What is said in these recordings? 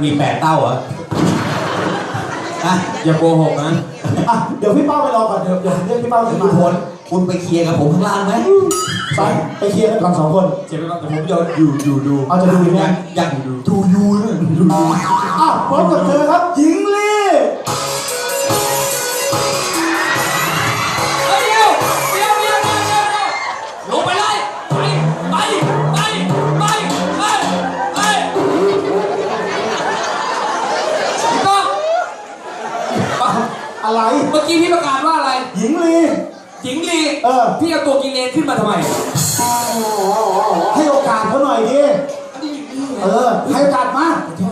มีแปดเต้าเหรออะอย่าโกหกนะอะเดี๋ยวพี่เป้าไปรอก่อนเดี๋ยวเดี๋ยวผมเรียกพี่เป้าขึ้นคุมาณพลคุณไปเคลียร์กับผมข้างล่างไหมไปไปเคลียร์กันก่อนสองคน เจ็บไปก่อนแต่ผมจะอยู่อยู่ดูเอาจะดูยังไงอยากดูดูยูนะดูยูอะพบกับเธอครับหญิงลี อะไรเมื่อกี้พี่ประกาศว่าอะไร หญิงลี หญิงลีเออ พี่เอาตัวกิเลนขึ้นมาทำไมให้โอกาสเขาหน่อยดิเออ ให้โอกาสมามัน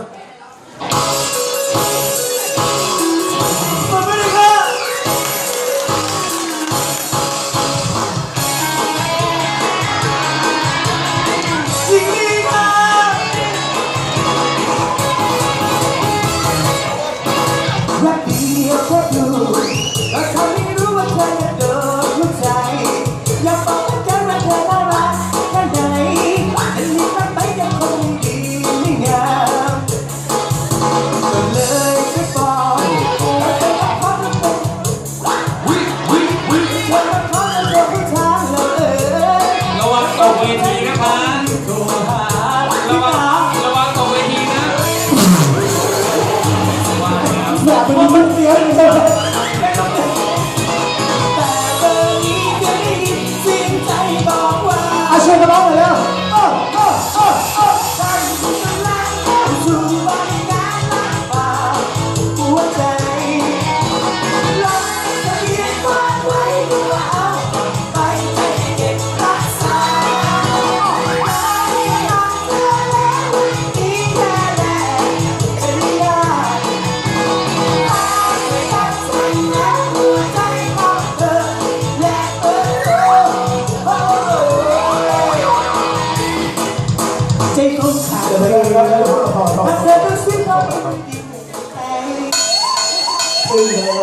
Diba?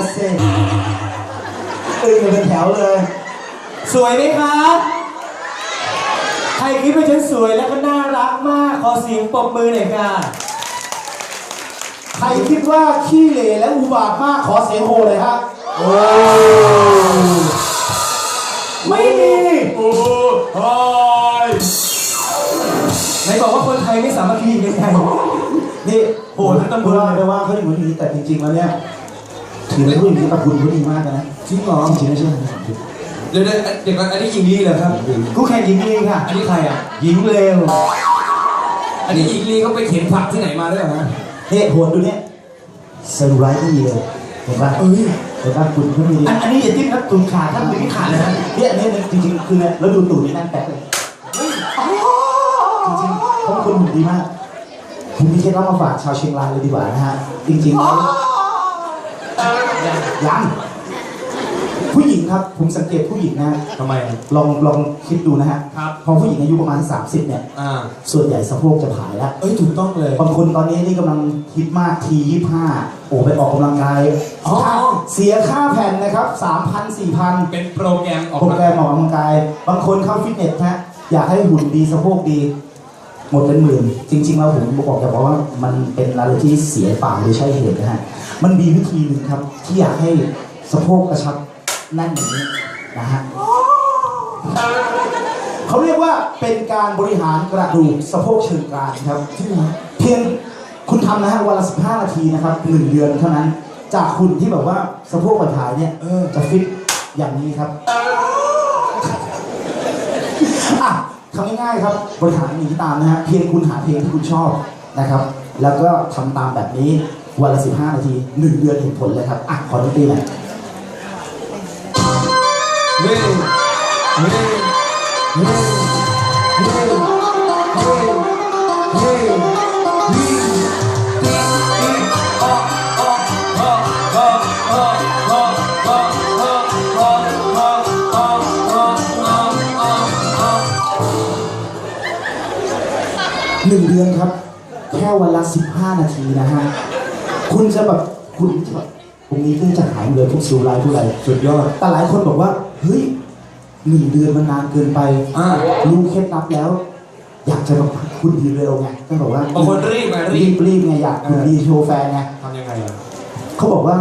งเลยละเซ่อึ้งเลยเป็นแถวเลย สวยไหมครับ ใครคิดว่าฉันสวยแล้วก็น่ารักมาก ขอเสียงปรบมือหน่อยค่ะ ใครคิดว่าขี้เหร่และอุบาทมากขอเสียงโหเลยครับโอ้ไม่มีโอ้ยไหนบอกว่าคนไทยไม่สามัคคีกันไงนี่โหทั้งตำรวจไปว่าเขาอย่างนี้แต่จริงๆแล้วเนี่ย ถือว่าผู้หญิงที่กับคุณเขาดีมากนะจริงเหรอจริงไม่ใช่เดี๋ยวเดี๋ยวเดี๋ยวก่อนอันนี้หญิงลีเหรอครับคู่แข่งหญิงลีค่ะ อันนี้ใครอะ หญิงเลวอันนี้หญิงลีเขาไปเข็นผักที่ไหนมาด้วยเหรอฮะเฮ้โหนดูเนี่ยเซอร์ไพรส์ดีเลยเห็นป่ะเอ้ยเห็นป่ะคุณเขามีอันอันนี้อย่าจิ้มครับตูดขาดถ้าตูดไม่ขาดเลยนะเนี่ยอันนี้จริงๆคือเนี่ยแล้วดูตูดนี่นั่นแป๊กเลยจริงๆเพราะคุณหุ่นดีมากผมมีเคล็ดลับมาฝากชาวเชียงรายเลยดีกว่านะฮะจริงๆแล้ว ยังผู้หญิงครับ ผมสังเกตผู้หญิงนะทำไมลองลองคิดดูนะฮะครับ พอผู้หญิงอายุประมาณ 30 เนี่ย อ่า ส่วนใหญ่สะโพกจะผายแล้ว เอ้ย ถูกต้องเลย บางคนตอนนี้นี่กำลังฮิตมากทียี่ห้าโอ้ไปออกกำลังกายอ๋อ ค่าเสียค่าแผ่นนะครับสามพันสี่พันเป็นโปรแกรมออกโปรแกรมออกกำลังกาย บางคนเข้าฟิตเนสฮะอยากให้หุ่นดีสะโพกดี หมดเป็นหมื่น จริง ๆ แล้วผมบอกแต่ว่ามันเป็นอะไรที่เสียเปล่าโดยใช่เหตุนะฮะ มันมีวิธีหนึ่งครับ ที่อยากให้สะโพกกระชับแน่นอย่างนี้นะฮะเขาเรียกว่าเป็นการบริหารกระดูกสะโพกเชิงกรานครับเพียงคุณทำนะฮะวันละ15นาทีนะครับหนึ่งเดือนเท่านั้น จากคุณที่แบบว่าสะโพกกระถายเนี่ยเออจะฟิตอย่างนี้ครับอะ ทำง่ายๆครับบริหารหนีตามนะฮะเพียงคุณหาเพลงที่คุณชอบนะครับ แล้วก็ทำตามแบบนี้วันละ15 นาทีหนึ่งเดือนเห็นผลเลยครับอะขอดนตรีหน่อยเฮ้เฮ้เฮ้เฮ้เฮ้ หนึ่งเดือนครับ แค่วันละ15นาทีนะฮะ คุณจะแบบคุณจะแบบตรงนี้เพิ่งจะหายเลยพวกซิวไลน์พวกอะไรสุดยอด แต่หลายคนบอกว่า เฮ้ยหนึ่งเดือนมันนานเกินไปอ่า รู้เคล็ดลับแล้วแอยากจะแบบคุณดีเร็วไงก็บอกว่าบางคนรีบไงรีรีบบรีบไงอยากคุณดีโชว์แฟนไง ทำยังไงอะเขาบอกว่า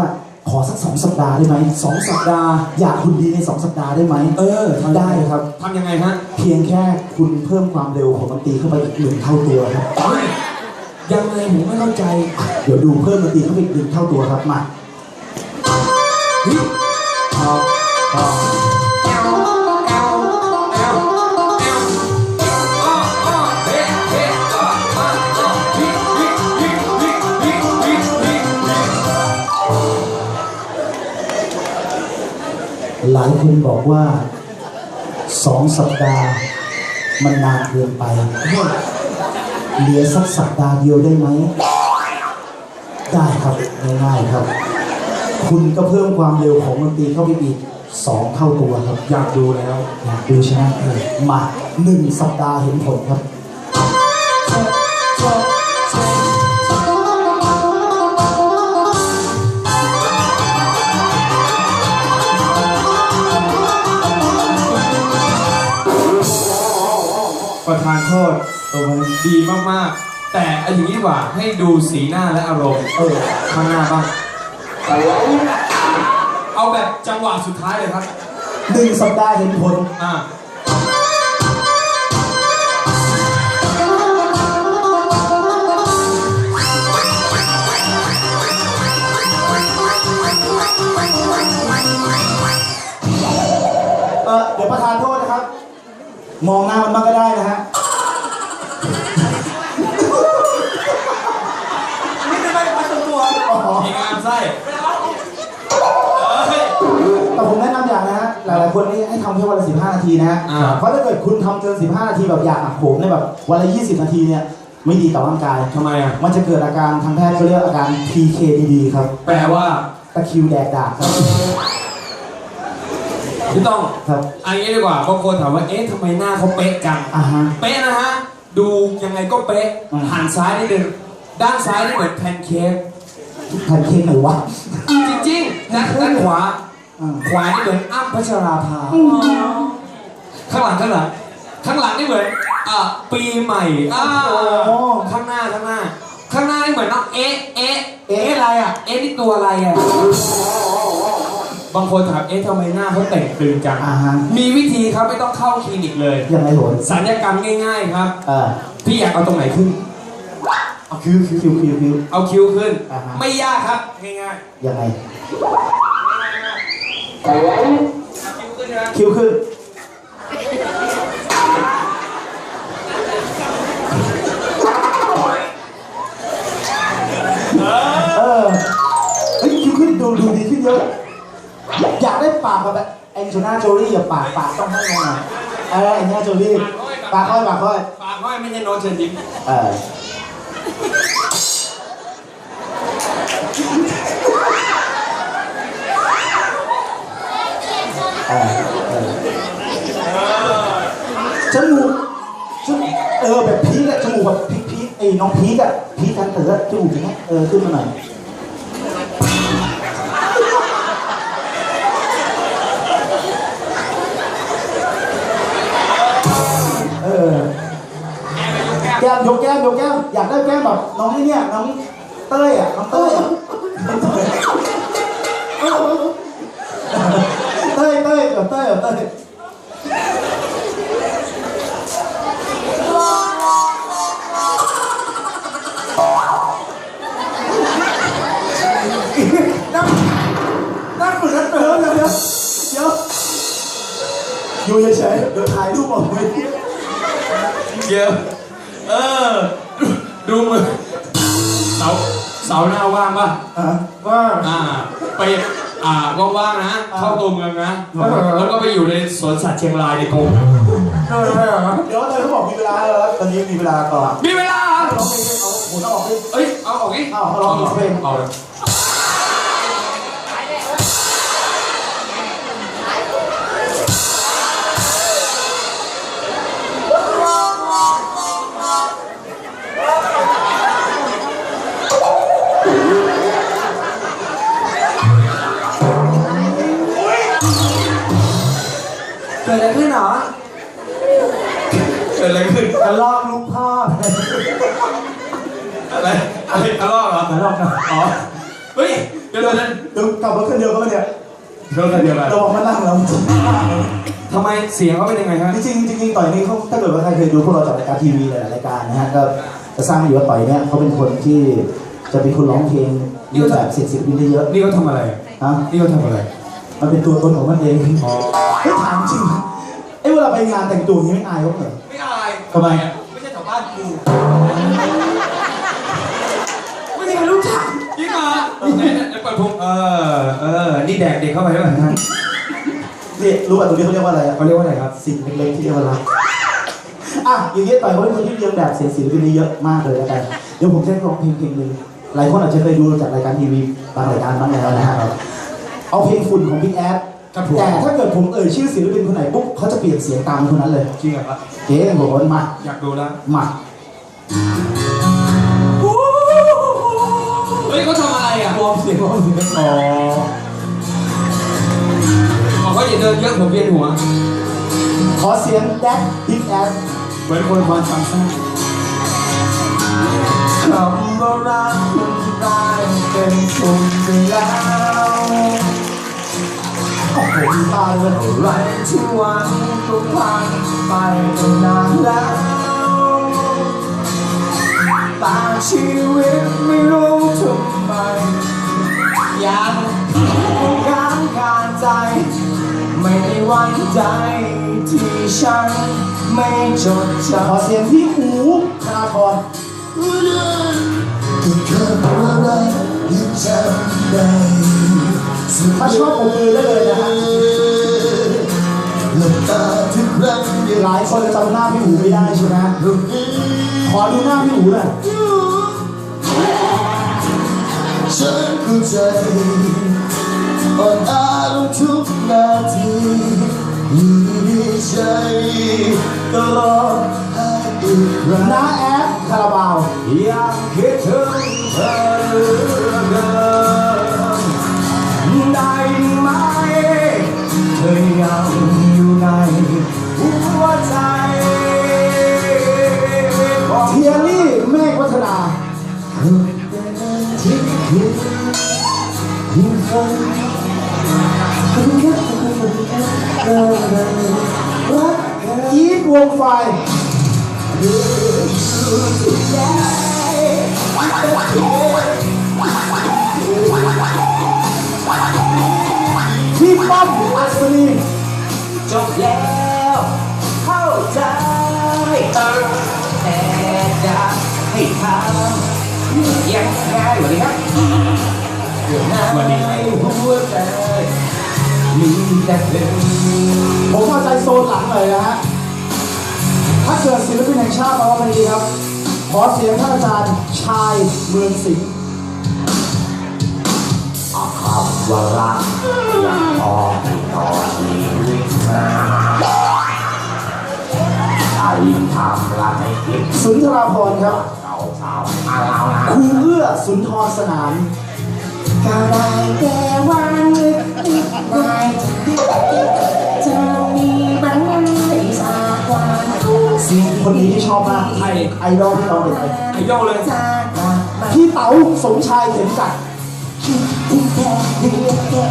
ขอสักสองสัปดาห์ได้ไหมสองสัปดาห์อยากคุณดีในสองสัปดาห์ได้ไหมเออได้ครับ ทำยังไงฮะเพียงแค่คุณเพิ่มความเร็วของดนตรีเข้าไปอีกหนึ่งเท่าตัวครับ เฮ้ยยังไงผมไม่เข้าใจเดี๋ยวดูเพิ่มดนตรีเข้าไปอีกหนึ่งเท่าตัวครับมา เฮ้ยพอพ หลายคนบอกว่าสองสัปดาห์ มันนานเกินไป เหลือสักสัปดาห์เดียวได้ไหม ได้ครับง่ายๆครับ คุณก็เพิ่มความเร็วของดนตรีเข้าไปอีกสองเท่าตัวครับ อยากดูแล้ว อยากดูใช่ไหมเออมาหนึ่งสัปดาห์เห็นผลครับ ตรงนี้ดีมากๆ แต่เอาอย่างนี้ดีกว่าให้ดูสีหน้าและอารมณ์ เออข้างหน้าบ้าง เอาแบบจังหวะสุดท้ายเลยครับ หนึ่งสัปดาห์เห็นผล อ่า เออเดี๋ยวประธานโทษนะครับ มองหน้า ทำแค่วันละ15นาทีนะฮะอ่า เพราะถ้าเกิดคุณทำเกิน15นาทีแบบอยากหักโหมเนี่ยแบบวันละ20นาทีเนี่ยไม่ดีต่อร่างกาย ทำไมอะ มันจะเกิดอาการทางแพทย์เขาเรียกอาการ PKDD ครับแปลว่าตะคริวแดกดากครับพี่ต้องครับอันนี้ดีกว่าบางคนถามว่า เอ๊ะทำไมหน้าเขาเป๊ะจัง อ่าฮะ เป๊ะนะฮะ ดูยังไงก็เป๊ะ อืม หันซ้ายนิดนึง ด้านซ้ายนี่เหมือนแพนเค้กแพนเค้กไหนวะ จริงๆด้านด้านขวาอ่า ขวานี่เหมือนอ้ำพัชราภาข้างหลังข้างหลังข้างหลังนี่เหมือนอะปีใหม่อ่าโอ้ข้างหน้าข้างหน้า ข้างหน้านี่เหมือนน้องเอ๊ะเอ๊ะเอ๊ะเอ๊ะอะไรอะเอ๊ะนี่ตัวอะไรอะบางคนถามเอ๊ะทำไมหน้าเขาแต่งตึงจังอ่าฮะมีวิธีครับไม่ต้องเข้าคลินิกเลยยังไงโหนสัญญกรรมง่าย ๆครับเออพี่อยากเอาตรงไหนขึ้นเอาคิวคิวคิวคิวคิวเอาคิ้วขึ้นอ่าฮะไม่ยากครับง่ายยังไงๆเอา คิ้วขึ้นนะคิวขึ้นเออเฮ้ยคิวขึ้นดูดูดีขึ้นเยอะ อยากได้ปากแบบแองโจนาโจลี่อย่าปากปากต้องให้งานเออแองโจนาโจลี่ปากค่อยปากค่อยปากห้อยไม่ใช่โน้ตเชิญยิ้มเออเออเออ จมูกจมเออแบบพีกอะจมูกแบบพีกพีกไอ้น้องพีกอะพีกกันเต๋อจมูกอย่างเงี้ยเออขึ้นมาหน่อยเออแก้มยกแก้มยกแก้มอยากได้แก้มแบบน้องนี่เนี่ยน้องเต้ยอะน้องเต้ยอะ ต้ยเต้ยนั่งนั่งเหมือนกันเติมเลยเดี๋ยวเดี๋ยวอยู่เฉยๆเดี๋ยวถ่ายรูปออกไปเดี๋ยวเออ ดูมือเสาเสาหน้าว่างป่ะอะว่าอ่า ไป อ่าว่างๆนะเข้าตัวเมืองนะเออแล้วก็ไปอยู่ในสวนสัตว์เชียงรายในกรมเดี๋ยวเดี๋ยวเลยเขาบอกมีเวลาแล้วตอนนี้มีเวลาก่อนมีเวลาเหรอร้องเพลงเอาหมุนออกดิเอ้ยเอาออกอีกเอาเอาลองเอาเพลงเอาเลย ดอะไรขึ้นเหรอเกิดอะไรขึ้นเอระลอกลูกพ่ออะไรอะไรทะเลาะเหรอกระลอกนะอ๋อเฮ้ยเดี๋ยวนั้นเดี๋ยวกลับรถคันเดียวกันปะเนี่ยเดี๋ยวกันเดียวกันเราบอกมานั่างแล้วทำไมเสียงเขาเป็นยังไงฮะจริงจริงต่อยนี่เขาถ้าเกิดว่าใครเคยดูพวกเราจากรายการทีวีหลายรายการนะฮะก็จะทราบอยู่ว่าต่อยเนี่ยเขาเป็นคนที่จะเป็นคนร้องเพลงเยอะแบบเสียงศิลปินได้เยอะนี่เขาทำอะไรนะนี่เขาทำอะไร มันเป็นตัวตนของมันเองอ๋อเฮ้ยถามจริงไอ้เวลาไปงานแต่งตัวอย่างนี้ไม่อายเขาเหรอ ไม่อายทำไมอะ ไม่ใช่แถวบ้านกูไม่มีใครรู้จักจริงเหรอไหนไหนไหนเปิดพุงเออเออนี่แดกเด็กเข้าไปด้วยท่านนี่รู้ป่ะตรงนี้เขาเรียกว่าอะไรอะเขาเรียกว่าอะไรครับ สิ่งเล็กๆที่เรียกว่ารักอะอย่างนี้ต่อยเขาเป็นคนที่เรียนแบบเสียงศิลปินได้เยอะมากเลยแล้วกัน เดี๋ยวผมจะให้ร้องเพลงเพลงหนึ่งหลายคนอาจจะเคยดูจากรายการทีวีบางรายการบ้างแล้วนะฮะ เอาเพลงฝุ่นของพี่แอดครับผม แต่ถ้าเกิดผมเอ่ยชื่อศิลปินคนไหนปุ๊บเขาจะเปลี่ยนเสียงตามคนนั้นเลยจริงเหรอครับเจ๊บอกว่ามาอยากดูแล้วมาเฮ้ยเขาทำอะไรอะวอร์มเสียงวอร์มเสียงอ๋อบอกว่าอย่าเดินเยอะผมเวียนหัว ขอเสียงแดกบิ๊กแอดเหมือนคนความจำสั้นคำว่ารักมันกลายเป็นฝุ่นไปแล้ว โอ้โหตายเลยไรที่วันก็ผ่านไปตั้งนานแล้วบางชีวิตไม่รู้ทำไมยังค้างคาใจ ไม่ได้หวันใจที่ฉันไม่จดจำขอเสียงที่หูธนาธรถ้า ชอบผมมือได้เลยนะฮะหลายคนจะจำหน้าพี่หูไม่ได้ใช่ไหมขอดูหน้าพี่หูหน่อยฉันเข้าใจอ่อนอาลงทุกนาทีอยู่ในใจตลอดให้อีกครั้งน้าแอดคารา ยิ่งฝันคุณแค่คุณเดินรักอีทวงไฟพี่ป้อมอัศนีจบแล้วเข้าใจเออแต่จะให้ทำ ยังไงสวัสดีครับสวัสดีหัวใจมีแต่เธอผมเอาใจโซนหลังหน่อยนะฮะ ถ้าเกิดศิลปินแห่งชาติมาว่ามันดีครับ ขอเสียงท่านอาจารย์ชายเมืองสิงห์คำว่ารักยังพอให้ต่อชีวิตมาใครทำละให้คิดสุนทราพรณ์ครับ เก่าเก่ามาแล้วนะครูเอื้อสุนทรสนามก็ได้แต่หวังได้จะมีบังไอ้สากวันทุกสิ่งคนนี้ที่ชอบมากใครไอดอลที่เราเป็นไอไอดอลเลยจะกลับมาพี่เต๋าสมชายเข็มกัดคิดถึงแค่เพียงแค่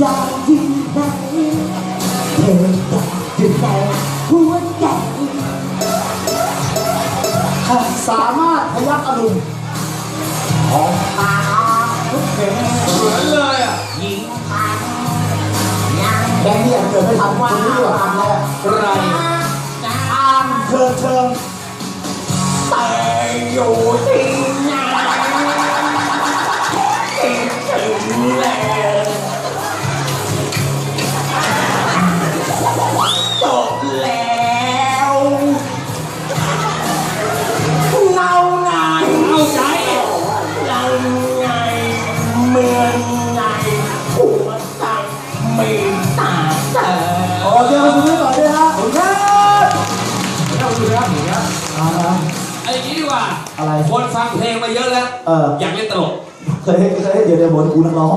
อยากอยู่ไหนเธออยากอยู่ในหัวใจ สามารถพยักอรุณตาทุกเพลงเหมือนเลยอะยิ่งพันยังแดงเนี่ยเกิดไม่ทันคนนี้ดีกว่าทันแน่ไรอามเทิงเชิงแต่อยู่ที่ไหนคิดถึงแล้ว ฟังเพลงมาเยอะแล้ว เออ อยากเล่นตลก เคยให้เคยให้เดี๋ยวเดี๋ยวบนกูนักร้อง